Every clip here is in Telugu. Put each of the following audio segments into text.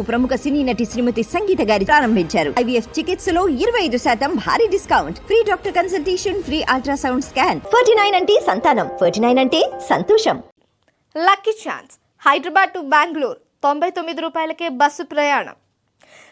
ప్రముఖ సినీ నటి శ్రీమతి సంగీత గారి ప్రారంభించారు. ఐవీఎఫ్ చికిత్సలో ఇరవై ఐదు శాతం భారీ discount. Free doctor consultation free ultrasound scan. Forty nine అంటే సంతానం. ఫోర్టీ నైన్ అంటే సంతోషం. Lucky chance Hyderabad to Bengaluru. తొంభై తొమ్మిది రూపాయలకే బస్సు ప్రయాణం.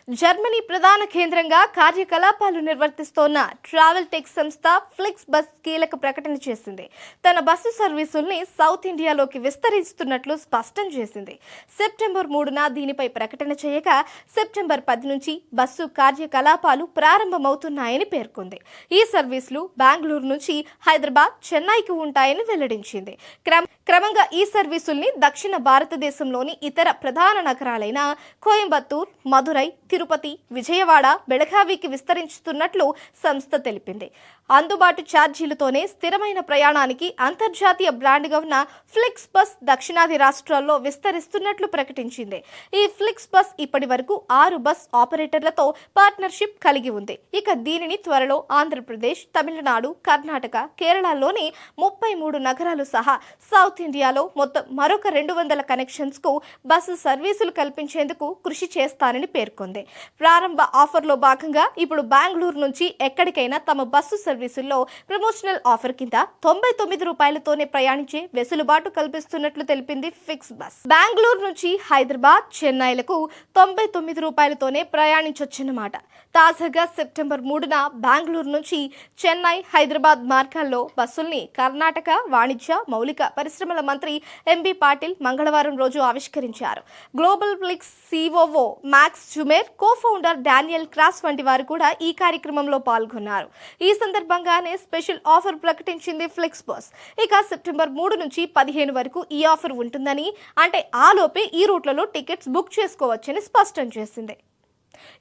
జర్మనీ ప్రధాన కేంద్రంగా కార్యకలాపాలు నిర్వర్తిస్తోన్న ట్రావెల్ టెక్ సంస్థ ఫ్లిక్స్ బస్ కీలక ప్రకటన చేసింది. తన బస్సు సర్వీసుల్ని సౌత్ ఇండియాలోకి విస్తరిస్తున్నట్లు స్పష్టం చేసింది. సెప్టెంబర్ మూడున దీనిపై ప్రకటన చేయగా సెప్టెంబర్ పది నుంచి బస్సు కార్యకలాపాలు ప్రారంభమవుతున్నాయని పేర్కొంది. ఈ సర్వీసులు బెంగళూరు నుంచి హైదరాబాద్ చెన్నైకి ఉంటాయని వెల్లడించింది. క్రమ క్రమంగా ఈ సర్వీసుల్ని దక్షిణ భారతదేశంలోని ఇతర ప్రధాన నగరాలైన కోయంబత్తూర్ మధురై తిరుపతి విజయవాడ బెళగావికి విస్తరించుతున్నట్లు సంస్థ తెలిపింది. అందుబాటు ఛార్జీలతోనే స్థిరమైన ప్రయాణానికి అంతర్జాతీయ బ్రాండ్గా ఉన్న ఫ్లిక్స్ బస్ దక్షిణాది రాష్ట్రాల్లో విస్తరిస్తున్నట్లు ప్రకటించింది. ఈ ఫ్లిక్స్ బస్ ఇప్పటి వరకు ఆరు బస్ ఆపరేటర్లతో పార్ట్నర్షిప్ కలిగి ఉంది. ఇక దీనిని త్వరలో ఆంధ్రప్రదేశ్ తమిళనాడు కర్ణాటక కేరళలోని ముప్పై మూడు నగరాలు సహా సౌత్ ఇండియాలో మొత్తం మరొక రెండు వందల కనెక్షన్స్కు బస్సు సర్వీసులు కల్పించేందుకు కృషి చేస్తానని పేర్కొంది. ప్రారంభ ఆఫర్లో భాగంగా ఇప్పుడు బెంగళూరు నుంచి ఎక్కడికైనా తమ బస్సు సర్వీసుల్లో ప్రమోషనల్ ఆఫర్ కింద తొంభై తొమ్మిది రూపాయలతోనే ప్రయాణించే వెసులుబాటు కల్పిస్తున్నట్లు తెలిపింది ఫిక్స్ బస్. బెంగళూరు నుంచి హైదరాబాద్ చెన్నైలకు తొంభై తొమ్మిది రూపాయలతోనే ప్రయాణించొచ్చన్నమాట. తాజాగా సెప్టెంబర్ మూడున బెంగళూరు నుంచి చెన్నై హైదరాబాద్ మార్గాల్లో బస్సుల్ని కర్ణాటక వాణిజ్య మౌలిక పరిశ్రమల మంత్రి ఎంబీ పాటిల్ మంగళవారం రోజు ఆవిష్కరించారు. Global Flix COO Max Jumeirah co founder Daniel Cross వంటి వారు కూడా ఈ కార్యక్రమంలో పాల్గొన్నారు. ఈ సందర్భంగానే స్పెషల్ ఆఫర్ ప్రకటించింది ఫ్లిక్స్ బస్ ఇక సెప్టెంబర్ మూడు నుంచి పదిహేను వరకు ఈ ఆఫర్ ఉంటుందని అంటే ఆలోపే ఈ రూట్లలో టికెట్స్ బుక్ చేసుకోవచ్చని స్పష్టం చేసింది.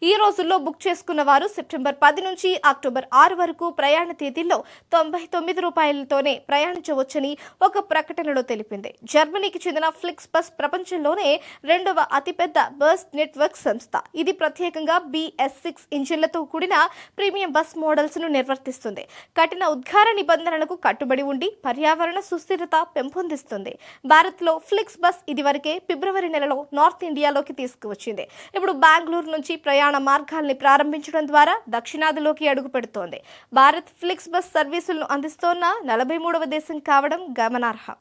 ఈ రోజుల్లో బుక్ చేసుకున్న వారు సెప్టెంబర్ పది నుంచి అక్టోబర్ ఆరు వరకు ప్రయాణ తేదీల్లో తొంభై తొమ్మిది రూపాయలతోనే ప్రయాణించవచ్చని ఒక ప్రకటనలో తెలిపింది. జర్మనీకి చెందిన ఫ్లిక్స్ బస్ ప్రపంచంలోనే రెండవ అతిపెద్ద బస్ నెట్వర్క్ సంస్థ. ఇది ప్రత్యేకంగా బిఎస్ సిక్స్ ఇంజిన్లతో కూడిన ప్రీమియం బస్ మోడల్స్ను నిర్వర్తిస్తుంది. కఠిన ఉద్గార నిబంధనలకు కట్టుబడి ఉండి పర్యావరణ సుస్థిరత పెంపొందిస్తుంది. భారత్లో ఫ్లిక్స్ బస్ ఇదివరకే ఫిబ్రవరి నెలలో నార్త్ ఇండియాలోకి తీసుకువచ్చింది. ఇప్పుడు బెంగళూరు నుంచి ప్రయాణ మార్గాల్ని ప్రారంభించడం ద్వారా దక్షిణాదిలోకి అడుగు పెడుతోంది. భారత్ ఫ్లిక్స్ బస్ సర్వీసులను అందిస్తోన్న నలభై మూడవ దేశం కావడం గమనార్హం.